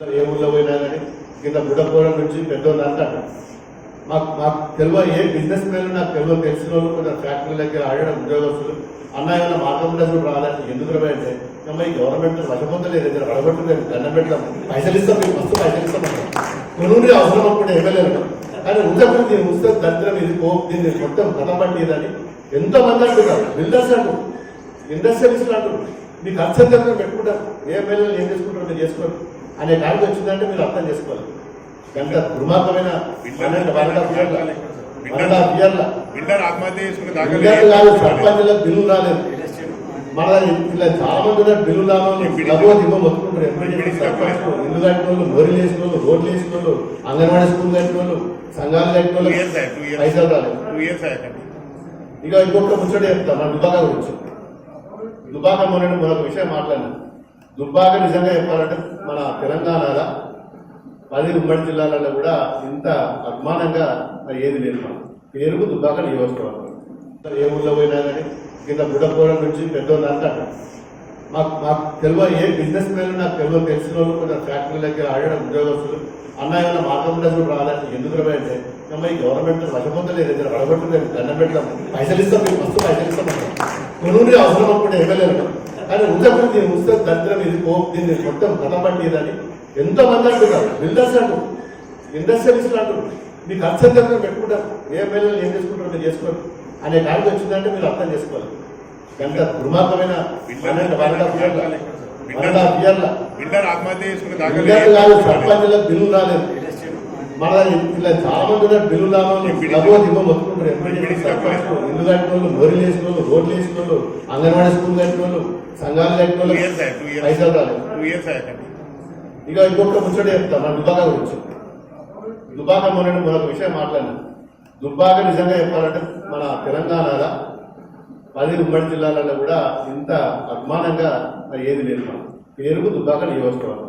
ఏ ఊళ్ళో పోయినా కానీ కింద బుడపోవడం నుంచి పెద్దోళ్ళు అంటారు మాకు మాకు తెలియ ఏ బిజినెస్ మ్యాన్ నాకు తెలియ తెలిసిన వాళ్ళు కొంచెం ఫ్యాక్టరీ దగ్గర ఆడడం ఉద్యోగస్తులు. అన్న ఏమైనా మార్గం కూడా రాలేదు. ఎందుకు రమే అంటే అమ్మ ఈ గవర్నమెంట్ వశపొందలేదు. ఇద్దరు వడగొట్టలేదు దండం పెడతాం పైసలు ఇస్తాం మీకు మస్తు పైసలు ఇస్తాం కొనుగోలు అవసరం అనుకుంటే ఎమ్మెల్యేలు కానీ ఉద్యోగం దీన్ని ఉస్తే దరిద్రం ఇది కోప్ దీన్ని మొత్తం కథపట్టిదని ఎంతో మంది అంటున్నారు. బిల్డర్స్ అంటారు ఇండస్ట్రియలిస్టులు అంటారు మీ ఖర్చు ఎంత పెట్టుకుంటారు ఏ ఎమ్మెల్యేలు ఏం చేసుకుంటారు మీరు చేసుకోరు అనే కాడికి వచ్చిందంటే మీరు అర్థం చేసుకోవాలి. గంట దుర్మార్గమైన సర్పంచులకు బిల్లు రాలేదు. మన ఇలా చాలా మంది బిల్లు రావాలి దిమ్మ మొత్తుకుంటారు ఇల్లు కట్టిన వాళ్ళు వేసిన వాళ్ళు రోడ్లు వేసిన వాళ్ళు అంగన్వాడీ స్కూల్ కట్టిన వాళ్ళు సంఘాలు కట్టిన వాళ్ళు పైసలు రాలేదు. ఇక ఇంకొక ముచ్చట చెప్తా మన దుబాక గురించి. దుబాక మొన్న మరొక విషయం మాట్లాడినా. దుర్భాగ్యం నిజంగా చెప్పాలంటే మన తెలంగాణలో పది ఉమ్మడి జిల్లాలలో కూడా ఇంత అభిమానంగా ఏది లేదు మనం పేరుకు దుర్భాగ్యం నియోజకవర్గం. ఏ ఊళ్ళో పోయినా కానీ కింద బుడపోవడం నుంచి పెద్దోళ్ళు అంటారు. మాకు మాకు తెలియ ఏ బిజినెస్ మ్యాన్ నాకు తెలియ తెలిసిన వాళ్ళు కొంచెం ఫ్యాక్టరీ దగ్గర ఆడడం ఉద్యోగస్తులు అన్న ఏమైనా మార్గం కూడా రాలేదు ఎందుకు రమే అంటే గవర్నమెంట్ వశపొందలేదు ఇద్దరు అడగొట్టలేదు దండం పెట్టడం పైసలు ఇస్తాం మీకు మస్తు పైసలు ఇస్తాం కొనుగోలు అవసరం అప్పుడు ఎమ్మెల్యేలు కానీ ఉద్యోగం దీన్ని ఉస్తే దరిద్రం ఇది కోప్ దీన్ని మొత్తం కథపట్టిదని ఎంతో మంది అంటున్నారు. బిల్డర్స్ అంటారు ఇండస్ట్రియలిస్టులు అంటారు మీ ఖర్చు ఎంత అవుతుందో పెట్టుకుంటారు. ఏ ఎమ్మెల్యేలు ఏం చేసుకుంటారో మీరు చేసుకోరు. అనే కాడికి వచ్చిందంటే మీరు అర్థం చేసుకోవాలి. గంట దుర్మార్గమైన ఆత్మహత్య చేసుకునే సర్పంచులకు బిల్లు రాలేదు. మన ఇలా చాలా మంది ఉన్నారు బిల్లు రావాలి లఘువ దిమ్మ మొత్తుకుంటారు. ఇల్లు కట్టిన వాళ్ళు వేసిన వాళ్ళు రోడ్లు వేసిన వాళ్ళు అంగన్వాడీ స్కూల్ కట్టిన వాళ్ళు సంఘాలు కట్టిన వాళ్ళు పైసలు రాలేదు. ఇక ఇంకొక ముచ్చట చెప్తా మన దుబాక గురించి. దుబాక మొన్న మరొక విషయం మాట్లాడినా. దుబ్బాక నిజంగా చెప్పాలంటే మన తెలంగాణలో పది ఉమ్మడి జిల్లాలలో కూడా ఇంత అభిమానంగా ఏది లేదు. పేరుకు దుబ్బాక నియోజకవర్గం.